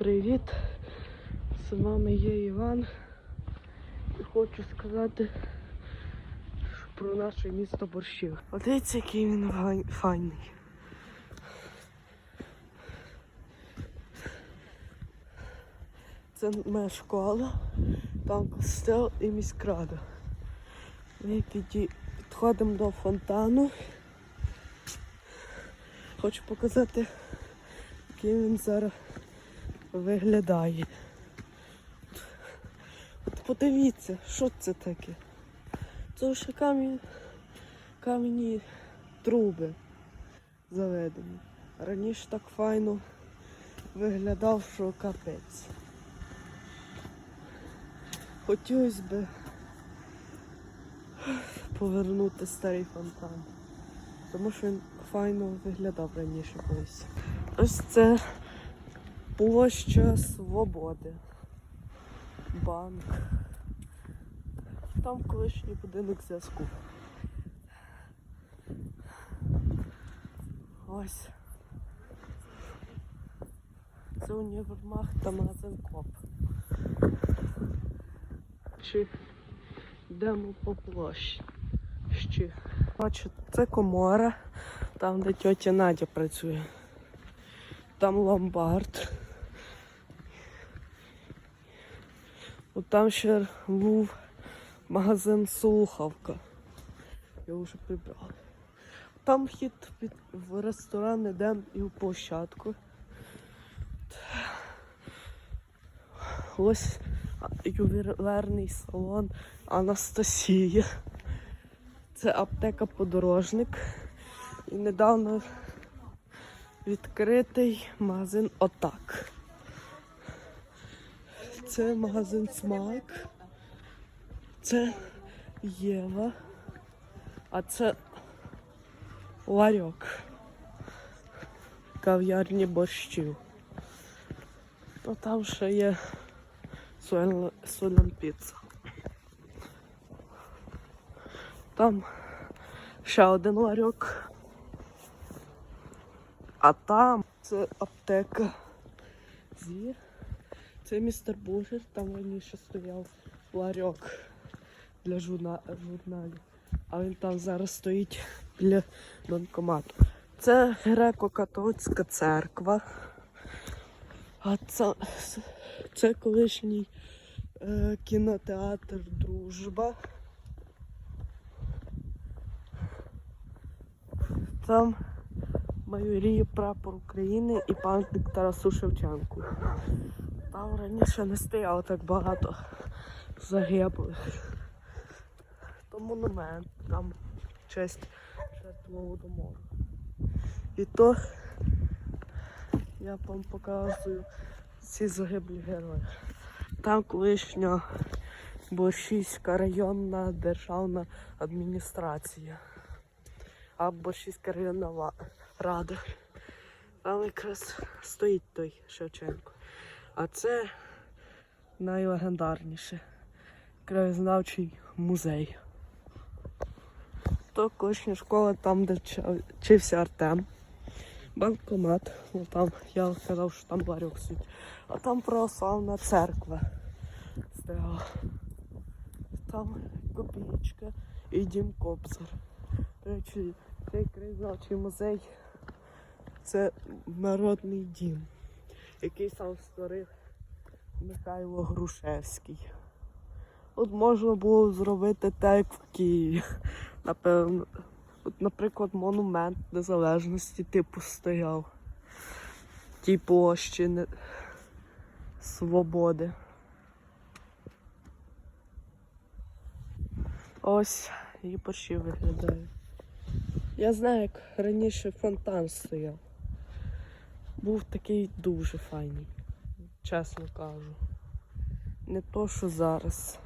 привіт! З вами є Іван. І хочу сказати про наше місто Борщів. Подивіться, який він файний. Це моя школа, там костел і міськрада. Ми піді- підходимо до фонтану. Хочу показати, який він зараз виглядає. От подивіться, що це таке? Це вже камінь, кам'яні труби заведені. Раніше так файно виглядав, що капець. Хотілося б повернути старий фонтан. Тому що він файно виглядав раніше колись. Ось це площа Свободи. Банк. Там колишній будинок зв'язку. Ось. Це універмаг та магазин КОП. Чи йдемо по площі. Ще. Бачу, це комора, там де тьотя Надя працює. Там ломбард. От там ще був магазин Слухавка. Його вже прибрали. Там вхід під, в ресторан йдемо і в площадку. Ось ювелірний салон Анастасія. Це аптека подорожник. І недавно відкритий магазин Отак. Це магазин Смак. Це Єва. А це ларьок. Кав'ярні борщів. Ну там ще є Солян піца. Там ще один ларьок. А там це аптека. Зі. Це містер Бургер, там раніше стояв ларьок для журна... журналів. А він там зараз стоїть біля банкомату. Це греко-католицька церква. А це, це колишній е, кінотеатр Дружба. Там майоріє прапор України і пам'ятник Тарасу Шевченку. Там раніше не стояло так багато загиблих. То монумент там честь жертв Голодомору. І то я вам показую ці загиблі герої. Там колишня Борщівська районна державна адміністрація. А Борщівська районна рада. Там якраз стоїть той Шевченко. А це найлегендарніше краєзнавчий музей. То колишня школа там, де вчився Артем. Банкомат. Ну, там я казав, що там ларьок стоїть. А там православна церква. Там копієчка і дім Кобзар. До речі, цей краєзнавчий музей це народний дім, який сам створив Михайло Грушевський. От можна було зробити так, як в Києві. Напевно. От, наприклад, монумент незалежності типу стояв. Тій площі не... свободи. Ось її борщі виглядає. Я знаю, як раніше фонтан стояв. Був такий дуже файний, чесно кажу. Не то, що зараз.